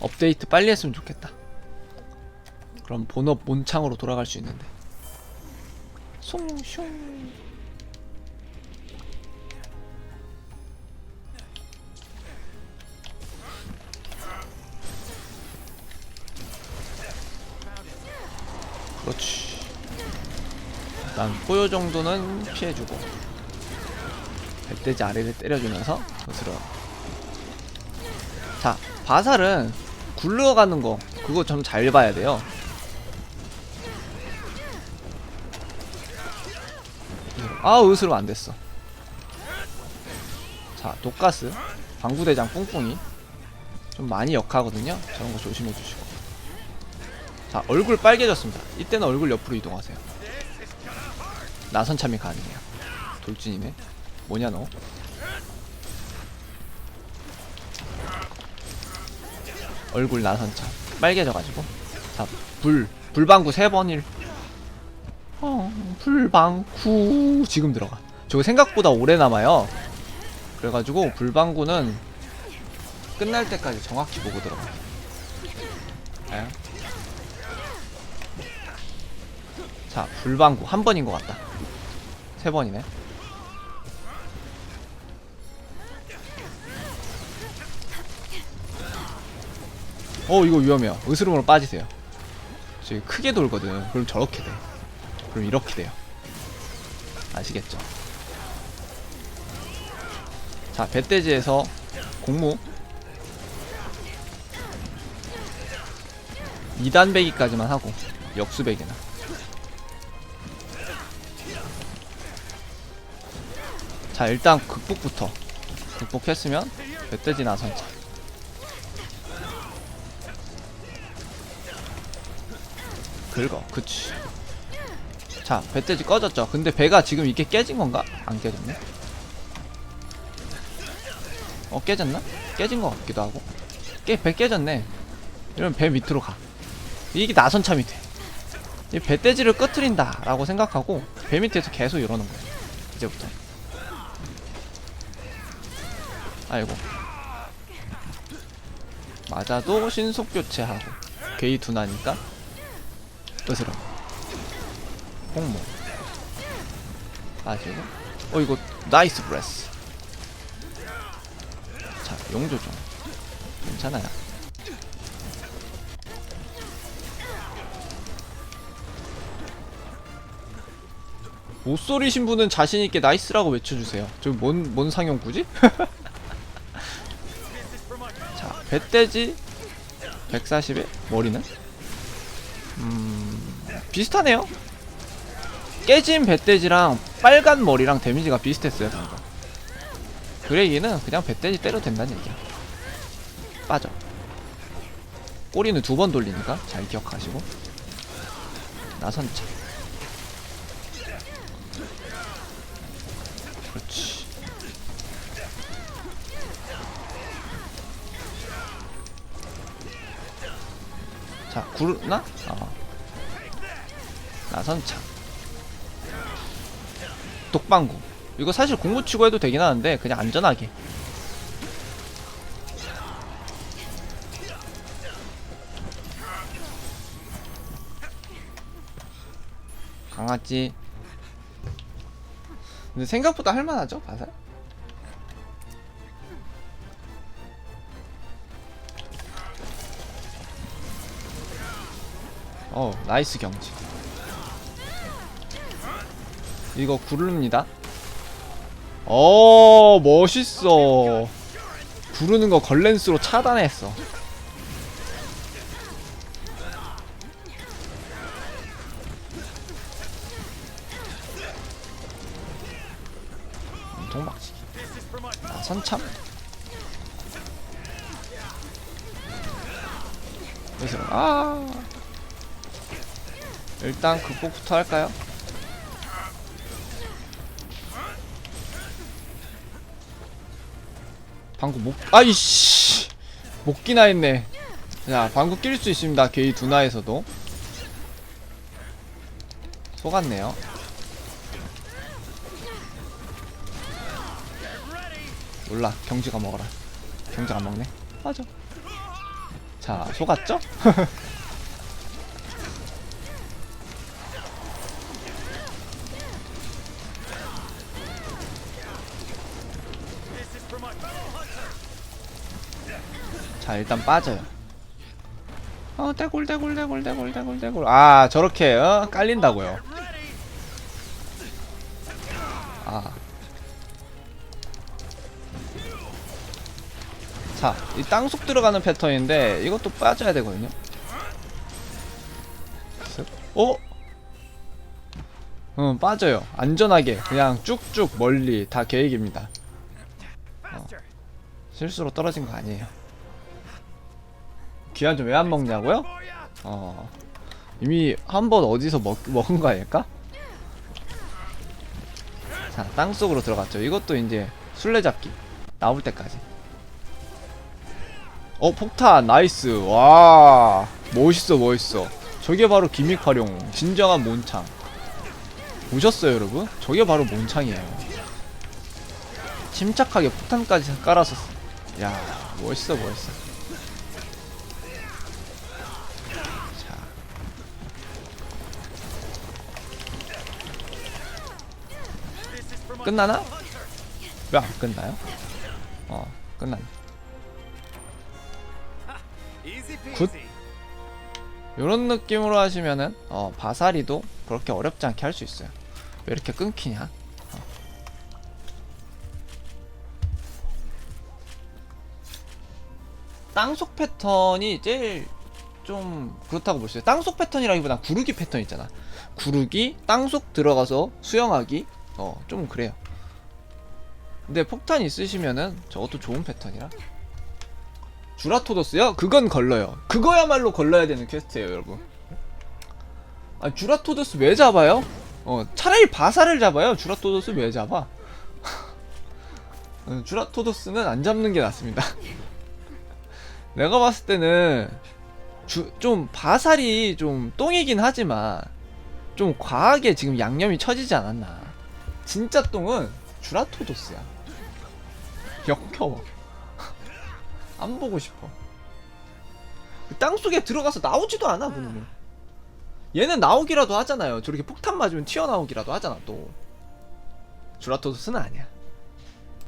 업데이트 빨리 했으면 좋겠다. 그럼 본업 몬창으로 돌아갈 수 있는데. 송슝. 그렇지. 일단 포효 정도는 피해주고 백대지 아래를 때려주면서 거스러. 자, 바살은 굴러가는 거 그거 좀 잘 봐야 돼요. 아, 으스름 안 됐어. 자, 독가스, 방구대장 뿡뿡이 좀 많이 역하거든요. 저런 거 조심해 주시고. 자, 얼굴 빨개졌습니다. 이때는 얼굴 옆으로 이동하세요. 나선 참이 가능해요. 돌진이네. 뭐냐 너? 얼굴 나선차. 빨개져가지고. 자 불 불방구 세 번일. 어 불방구 지금 들어가. 저거 생각보다 오래 남아요. 그래가지고 불방구는 끝날 때까지 정확히 보고 들어가. 예. 자 불방구 한 번인 것 같다. 세 번이네 어 이거 위험해요. 으스름으로 빠지세요. 저기 크게 돌거든. 그럼 저렇게 돼. 그럼 이렇게 돼요. 아시겠죠? 자 배돼지에서 공무. 2단 배기까지만 하고 역수 배기나. 자 일단 극복부터. 극복했으면 배돼지 나선차 긁어. 그치. 자 배돼지 꺼졌죠. 근데 배가 지금 이게 깨진 건가? 안 깨졌네. 어 깨졌나? 깨진 것 같기도 하고. 깨, 배 깨졌네. 이러면 배 밑으로 가. 이게 나선참이 돼이 배돼지를 꺼트린다 라고 생각하고 배 밑에서 계속 이러는 거야 이제부터. 아이고. 맞아도 신속 교체하고. 게이 둔하니까 으스러 홍모. 빠지고 어 이거 나이스 브레스. 자 용조종 괜찮아요. 못소리신 분은 자신있게 나이스라고 외쳐주세요. 저 뭔 뭔 상용구지? 자 배돼지 140에 머리는? 음 비슷하네요. 깨진 배돼지랑 빨간 머리랑 데미지가 비슷했어요 방금. 그레이는 그냥 배돼지 때려도 된다는 얘기야. 빠져. 꼬리는 두 번 돌리니까 잘 기억하시고. 나선차 그렇지. 자 구르나? 어. 나선차 독방구. 이거 사실 공무 치고 해도 되긴 하는데 그냥 안전하게. 강아지. 근데 생각보다 할만하죠 바살? 어 나이스 경지 이거 구릅니다. 어 멋있어. 구르는 거 걸렌스로 차단했어. 막치기. 아 선참. 그래서 아. 일단 극복부터 할까요? 방구 못 아이씨. 못 끼나 했네. 자 방구 낄 수 있습니다. 게이 두나에서도. 속았네요. 몰라. 경지가 먹어라. 경지가 안 먹네. 맞아. 자 속았죠? 자 일단 빠져요 어 떼굴 떼굴 떼굴 떼굴 떼굴 떼굴 아 저렇게 어? 깔린다고요 아 자, 이 땅속 들어가는 패턴인데 이것도 빠져야 되거든요. 쓱. 어? 응, 빠져요. 안전하게 그냥 쭉쭉 멀리 다 계획입니다. 어. 실수로 떨어진 거 아니에요. 귀한 좀 왜 안 먹냐고요? 어. 이미 한 번 어디서 먹, 먹은 거 아닐까? 자, 땅속으로 들어갔죠. 이것도 이제 술래잡기 나올 때까지. 어 폭탄 나이스 와 멋있어 멋있어 저게 바로 기믹 활용 진정한 몬창 보셨어요 여러분? 저게 바로 몬창이에요 침착하게 폭탄까지 깔아서 쓰- 야 멋있어 멋있어 끝나나? 왜 안 끝나요? 어 끝났네 굿. 요런 느낌으로 하시면은 어 바사리도 그렇게 어렵지 않게 할 수 있어요 왜 이렇게 끊기냐 어. 땅속 패턴이 제일 좀 그렇다고 볼 수 있어요 땅속 패턴이라기보다 구르기 패턴 있잖아 구르기 땅속 들어가서 수영하기 어 좀 그래요 근데 폭탄 있으시면은 저것도 좋은 패턴이라 주라토도스요? 그건 걸러요. 그거야말로 걸러야 되는 퀘스트예요, 여러분. 아, 주라토도스 왜 잡아요? 어, 차라리 바사를 잡아요. 주라토도스 왜 잡아? 어, 주라토도스는 안 잡는 게 낫습니다. 내가 봤을 때는 주, 좀 바살이 좀 똥이긴 하지만 좀 과하게 지금 양념이 쳐지지 않았나. 진짜 똥은 주라토도스야. 역겨워. 안 보고 싶어. 그 땅속에 들어가서 나오지도 않아, 그놈은. 얘는 나오기라도 하잖아요. 저렇게 폭탄 맞으면 튀어나오기라도 하잖아, 또. 주라토도스는 아니야.